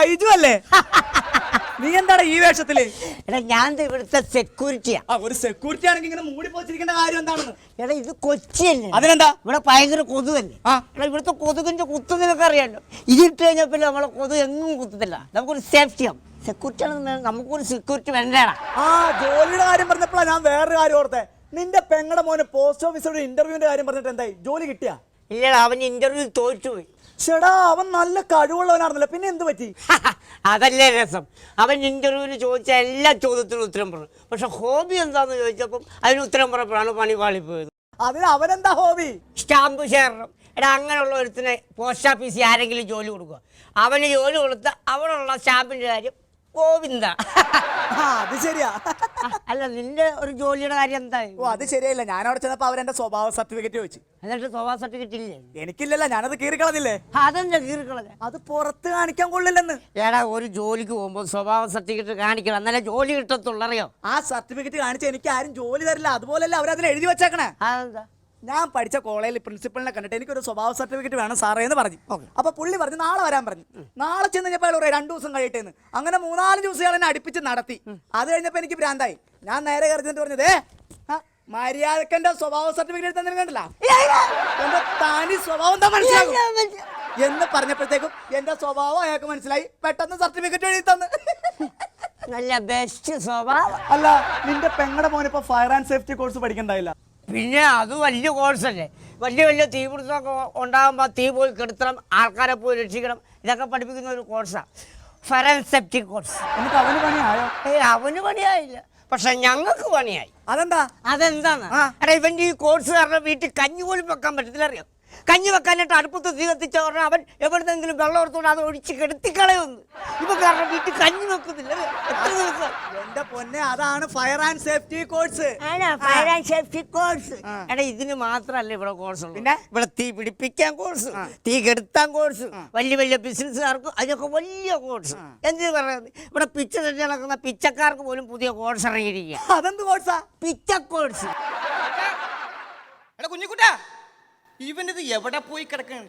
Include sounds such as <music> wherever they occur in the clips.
ബൈജു അല്ലേ? നീ എന്താണ് ഈ വേഷത്തിൽ? എടാ ഞാൻ ദേ ഇവിടുത്തെ സെക്യൂരിറ്റിയാ ആ. ഒരു സെക്യൂരിറ്റി ആണെങ്കിൽ ഇങ്ങനെ മൂടി പോച്ചിരിക്കേണ്ട കാര്യം എന്താണെന്ന്? എടാ ഇത് കൊച്ചിയല്ലേ അതിനെന്താ? ഇവിടെ ഭയങ്കര കൊതുകല്ലേ ആ. എടാ ഇവിടുത്തെ കൊതുകിന്റെ കുത്തു നിനക്ക് അറിയാലോ. ഇതിട്ട് കഴിഞ്ഞാൽ പിന്നെ നമ്മളെ കൊതുക് എങ്ങും കുത്തത്തില്ല. നമുക്കൊരു സേഫ്റ്റി ആവും സെക്യൂരിറ്റി ആണെന്ന് നമുക്കൊരു സെക്യൂരിറ്റി വേണ്ടടാ. ആ ജോലിയുടെ കാര്യം പറഞ്ഞപ്പോഴാണ് ഞാൻ വേറൊരു കാര്യം ഓർത്തെ. നിന്റെ പെങ്ങളുടെ മോനെ പോസ്റ്റ് ഓഫീസിലൊരു ഇന്റർവ്യൂവിന്റെ കാര്യം പറഞ്ഞിട്ട് എന്തായി? ജോലി കിട്ടിയാ? ഇല്ലടാ അവൻ ഇന്റർവ്യൂ തോറ്റുപോയി ചേടാ അവൻ നല്ല കഴിവുള്ളവനാണെന്നല്ലോ പിന്നെ എന്ത് പറ്റി? അതല്ലേ രസം. അവൻ ഇന്റർവ്യൂവിന് ചോദിച്ച എല്ലാ ചോദ്യത്തിനും ഉത്തരം പറഞ്ഞു പക്ഷെ ഹോബി എന്താന്ന് ചോദിച്ചപ്പം അതിന് ഉത്തരം പറഞ്ഞപ്പോഴാണ് പണി പാളിപ്പോയത്. അതിന് അവനെന്താ ഹോബി? സ്റ്റാമ്പ് ശേഖരണം എടാ അങ്ങനെയുള്ള ഒരുത്തിന് പോസ്റ്റ് ഓഫീസിൽ ആരെങ്കിലും ജോലി കൊടുക്കുക. അവന് ജോലി കൊടുത്ത് അവിടെയുള്ള സ്റ്റാമ്പിന്റെ കാര്യം ഗോവിന്ദ. ആ അത് ശരിയാ. അല്ല നിന്റെ ഒരു ജോലിയുടെ കാര്യം എന്താ? ഓ അത് ശരിയല്ല ഞാൻ അവിടെ ചെന്നപ്പോ അവരെന്റെ സ്വഭാവ സർട്ടിഫിക്കറ്റ് ചോദിച്ചു. എന്നിട്ട് സ്വഭാവ സർട്ടിഫിക്കറ്റ് ഇല്ലേ എനിക്കില്ലല്ല ഞാനത് കീറിക്കളഞ്ഞില്ലേ? അതെന്താ കീറിക്കളഞ്ഞ? അത് പുറത്ത് കാണിക്കാൻ കൊള്ളില്ലെന്ന്. ഏടാ ഒരു ജോലിക്ക് പോകുമ്പോൾ സ്വഭാവ സർട്ടിഫിക്കറ്റ് കാണിക്കണം. എന്നാലേ ജോലി കിട്ടത്തുള്ളറിയോ? ആ സർട്ടിഫിക്കറ്റ് കാണിച്ച് എനിക്ക് ആരും ജോലി തരില്ല. അതുപോലല്ല അവരതിൽ എഴുതി വെച്ചേക്കണേ. അതെന്താ? ഞാൻ പഠിച്ച കോളേജിൽ പ്രിൻസിപ്പളിനെ കണ്ടിട്ട് എനിക്കൊരു സ്വഭാവ സർട്ടിഫിക്കറ്റ് വേണം സാറേ എന്ന് പറഞ്ഞു. അപ്പൊ പുള്ളി പറഞ്ഞു നാളെ വരാൻ പറഞ്ഞു. നാളെ ചെന്ന് കഴിഞ്ഞപ്പോൾ അയാൾ പറയാം രണ്ടു ദിവസം കഴിയിട്ടേന്ന്. അങ്ങനെ മൂന്നാൽ ദിവസം അയാൾ എന്നെ അടുപ്പിച്ച് നടത്തി. അത് കഴിഞ്ഞപ്പോൾ എനിക്ക് ഭ്രാന്തായി. ഞാൻ നേരെ കരുതിട്ട് പറഞ്ഞത് മര്യാദക്കന്റെ സ്വഭാവ സർട്ടിഫിക്കറ്റ് തന്നെ കണ്ടില്ല എന്റെ തനി സ്വഭാവം എന്താ മനസ്സിലാകും? എന്ന് പറഞ്ഞപ്പോഴത്തേക്കും എന്റെ സ്വഭാവം അയാൾക്ക് മനസ്സിലായി. പെട്ടെന്ന് സർട്ടിഫിക്കറ്റ് എഴുതി തന്നു. നല്ല ബെസ്റ്റ് സ്വഭാവം. അല്ല നിന്റെ പെങ്ങടെ മോനിപ്പോ ഫയർ ആൻഡ് സേഫ്റ്റി കോഴ്സ് പഠിക്കണ്ടായില്ല. പിന്നെ അത് വലിയ കോഴ്സല്ലേ വലിയ വലിയ തീപിടുത്തമൊക്കെ ഉണ്ടാകുമ്പോൾ തീ പോയി കെടുത്തണം ആൾക്കാരെ പോയി രക്ഷിക്കണം. ഇതൊക്കെ പഠിപ്പിക്കുന്ന ഒരു കോഴ്സാണ് ഫെറൻസെപ്റ്റിക് സെപ്റ്റിക് കോഴ്സ് എനിക്ക് അവന് പണിയായോ? ഏയ് അവന് പണിയായില്ല. പക്ഷെ ഞങ്ങൾക്ക് പണിയായി. അതെന്താ? അതെന്താണ്. എടാ ഇവന്റെ ഈ കോഴ്സ് കാരണം വീട്ടിൽ കഞ്ഞി പോലും വെക്കാൻ പറ്റത്തില്ല അറിയാം? കഞ്ഞി വെക്കാനായിട്ട് അടുപ്പത്ത് തീ കത്തിച്ച പറഞ്ഞാൽ അവൻ എവിടുന്നെങ്കിലും വെള്ളം എടുത്തോണ്ട് അത് ഒഴിച്ച് കെടുത്തിക്കളയൊന്ന്. ഇപ്പൊ കാരണം വീട്ടിൽ കഞ്ഞി വെക്കുന്നില്ല. എത്ര ദിവസം? എന്റെ പൊന്നെ അതാണ് fire and safety course fire and safety course. എടാ ഇതിന് മാത്രല്ല ഇവിടെ കോഴ്സ് പിന്നെ? ഇവിടെ തീ പിടിപ്പിക്കാൻ കോഴ്സ് തീ കെടുത്താൻ കോഴ്സ് വലിയ വലിയ ബിസിനസ്സുകാർക്ക് അതിനൊക്കെ വലിയ കോഴ്സ് എന്തിനു പറയുന്നത്? ഇവിടെ പിച്ച തന്നെ നടക്കുന്ന പിച്ചക്കാർക്ക് പോലും പുതിയ കോഴ്സ് ഇറങ്ങിയിരിക്കുക അതെന്ത് കോഴ്സാ പിച്ച കോഴ്സ് എടാ കുഞ്ഞിക്കുട്ടാ. ഇവനിത് എവിടെ പോയി കിടക്കാണ്?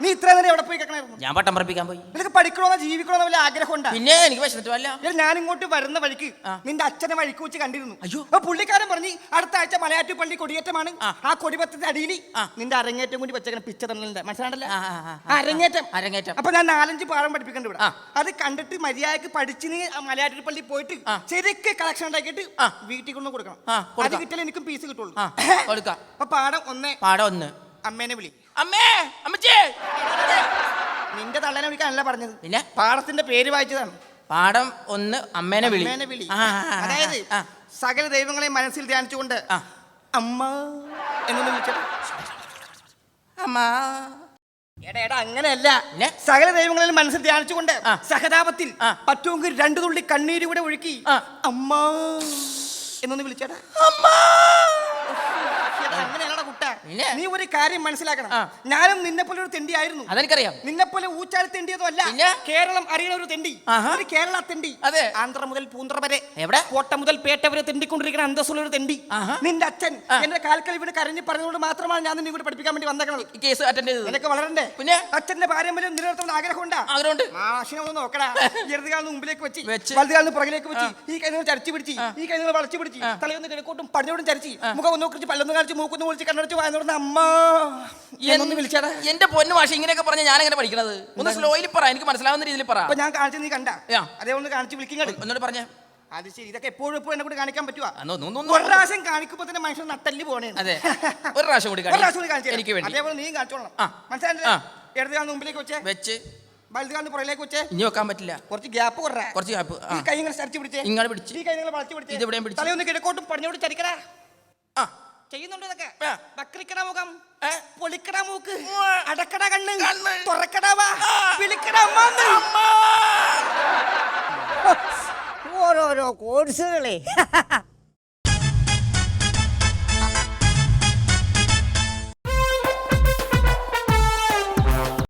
നീ- ഇത്ര നേരം എവിടെ പോയി കിടക്കണായിരുന്നു? ഞാൻ പട്ടം പറപ്പിക്കാൻ പോയി. നിനക്ക് പഠിക്കണോന്നോ ജീവിക്കണോന്നോ വല്ല ആഗ്രഹം ഉണ്ടാ പിന്നെ എനിക്ക് വിശന്നിട്ട് വല്ല ഞാൻ ഇങ്ങോട്ട് വരുന്ന വഴിക്ക് നിന്റെ അച്ഛനെ വഴിക്ക് വെച്ച് കണ്ടിരുന്നു. അയ്യോ. അപ്പൊ പുള്ളിക്കാരൻ പറഞ്ഞു അടുത്ത ആഴ്ച മലയാറ്റു പള്ളി കൊടിയേറ്റമാണ്. ആ. കൊടിപത്തിന്റെ അടിയിൽ നിന്റെ അരങ്ങേറ്റം കൂടി വെച്ചേക്കണ പിച്ച തന്നെ മനസ്സിലാണ്ടല്ലേ? അരങ്ങേറ്റം. അരങ്ങേറ്റം. അപ്പൊ ഞാൻ നാലഞ്ച് പാഠം പഠിപ്പിക്കണ്ട ഇവിടെ. അത് കണ്ടിട്ട് മര്യാദയ്ക്ക് പഠിച്ച് നീ മലയാറ്റൂർ പള്ളി പോയിട്ട്. ശരിക്ക് കളക്ഷൻ ഉണ്ടാക്കിയിട്ട് വീട്ടിൽ കൊണ്ട് കൊടുക്കണം. അത് കിട്ടിയാലും എനിക്കും പീസ് കിട്ടുള്ളൂ. കൊടുക്കാം. അപ്പൊ പാഠം ഒന്ന്. പാഠം ഒന്ന്. അമ്മേനെ വിളി. അമ്മേ അമ്മച്ചേ നിന്റെ തള്ളനെ വിളിക്കാനല്ല പറഞ്ഞത് പിന്നെ? പാടത്തിന്റെ പേര് വായിച്ചതാണ് പാടം ഒന്ന് അമ്മേനെ വിളി അമ്മേനെ വിളി ആ, ആ, ആ, അതായത് ആ. സകല ദൈവങ്ങളെ മനസ്സിൽ ധ്യാനിച്ചുകൊണ്ട് ആ. അമ്മ എന്നൊന്ന് വിളിച്ചത് അമ്മ എടാ എടാ അങ്ങനെയല്ല പിന്നെ? സകല ദൈവങ്ങളെ മനസ്സിൽ ധ്യാനിച്ചുകൊണ്ട് ആ. സഹതാപത്തിൽ ആ. പറ്റുമെങ്കിൽ രണ്ടു തുള്ളി കണ്ണീര് കൂടെ ഒഴുക്കി ആ. അമ്മ എന്നൊന്ന് വിളിച്ചേടാ അമ്മ പിന്നെ? നീ ഒരു കാര്യം മനസ്സിലാക്കണം ആ. ഞാനും നിന്നെ പോലെ ഒരു തെണ്ടിയായിരുന്നു അതെനിക്കറിയാം നിന്നെ പോലെ ഊച്ചാൽ തെണ്ടിയതും അല്ല പിന്നെ? കേരളം അറിയുന്ന ഒരു തെണ്ടി ആഹാ. ഒരു കേരള തെണ്ടി അതെ. ആന്ധ്ര മുതൽ പൂന്തറ വരെ എവിടെ? കോട്ട മുതൽ പേട്ട വരെ തെണ്ടിക്കൊണ്ടിരിക്കുന്ന അന്തസ്സുള്ള ഒരു തെണ്ടി ആഹാ. നിന്റെ അച്ഛൻ ആ. എന്റെ കാൽക്കൽ ഇവിടെ കരഞ്ഞ് പറഞ്ഞുകൊണ്ട് മാത്രമാണ് ഞാൻ നിന്നെ ഇവിടെ പഠിപ്പിക്കാൻ വേണ്ടി വന്നേക്കണത് ഈ കേസ് അറ്റൻഡ് ചെയ്തത് നിനക്ക് വളരണ്ടേ പിന്നെ? അച്ഛന്റെ പാരമ്പര്യം നിലനിർത്തുന്ന ആഗ്രഹമുണ്ടാ ആഗ്രഹമുണ്ട്. മാഷിനെ ഒന്ന് നോക്കടാ <laughs> ഇടതുകാലിന് മുമ്പിലേക്ക് വെച്ച് വെച്ച്. വലതുകാലിന് പുറകിലേക്ക് വെച്ച് ഈ കൈ നിങ്ങൾ ചരിച്ചു പിടിച്ച് ഈ കൈ നിങ്ങൾ വളച്ചു പിടിച്ച് തലയൊന്ന് കിഴക്കോട്ടും പടിഞ്ഞോട്ടും ചരിച്ച് മുഖം ഒന്ന് കുറിച്ച് പല്ലൊന്ന് കാണിച്ച് മൂക്കൊന്ന് വിളിച്ച് കണ്ണടച്ച് വായനോടുന്ന അമ്മ എന്നൊന്ന് വിളിച്ചാടാ. എന്റെ പൊന്നു ഭാഷ ഇങ്ങനെയൊക്കെ പറഞ്ഞ ഞാൻ എങ്ങനെ പഠിക്കണത്. ഒന്ന് സ്ലോയിൽ പറ എനിക്ക് മനസ്സിലാവുന്ന രീതിയിൽ പറ. അപ്പൊ ഞാൻ കാണിച്ചു നീ കണ്ട. അതേപോലെ കാണിച്ച് വിളിക്കങ്ങട് എന്നോട് പറഞ്ഞേ. അത് ശരി ഇതൊക്കെ എപ്പോഴും എപ്പോഴും എന്നെ കൂടി കാണിക്കാൻ പറ്റുവാ. ഒരു പ്രാവശ്യം കാണിക്കുമ്പോ തന്നെ മനുഷ്യൻ നട്ടല്ലി പോണേ അതെ. ഒരു പ്രാവശ്യം കൂടി <laughs> പ്രാവശ്യം കൂടി. കാണിച്ചു എനിക്ക് വേണ്ടി. അതേപോലെ നീ കാണിച്ചോളണം. മനസ്സിലായില്ലേ? ഇടത് ഇടതുകാലിന് മുമ്പിലേക്ക് വെച്ചേ. വെച്ച്. വലതുകാലിന് പുറകിലേക്ക് വെച്ചേ. ഇനി വെക്കാൻ പറ്റില്ല. കുറച്ച് ഗ്യാപ്പ് കുറേ കുറച്ച് ഗ്യാപ്പ് ഈ കൈ ഇങ്ങനെ ചരിച്ച് പിടിച്ചേ. ഇങ്ങനെ പിടിച്ച്. ഈ കൈ ഇങ്ങനെ വളച്ച് പിടിച്ചേ. ഇത് ഇവിടെയും പിടിച്ച്. തലയൊന്ന് കിഴക്കോട്ടും പടിഞ്ഞോട്ടും ചരിക്കടാ. ആ. ചെയ്യുന്നുണ്ട് ഇതൊക്കെ ആ. മുഖം പൊളിക്കട മൂക്ക് ഉവ്വ്. അടക്കട കണ്ണ് കണ്ണ്. തുറക്കട വാ ആ. വിളിക്കട അമ്മാന്ന്. ഓരോരോ കോഴ്സുകളെ <laughs>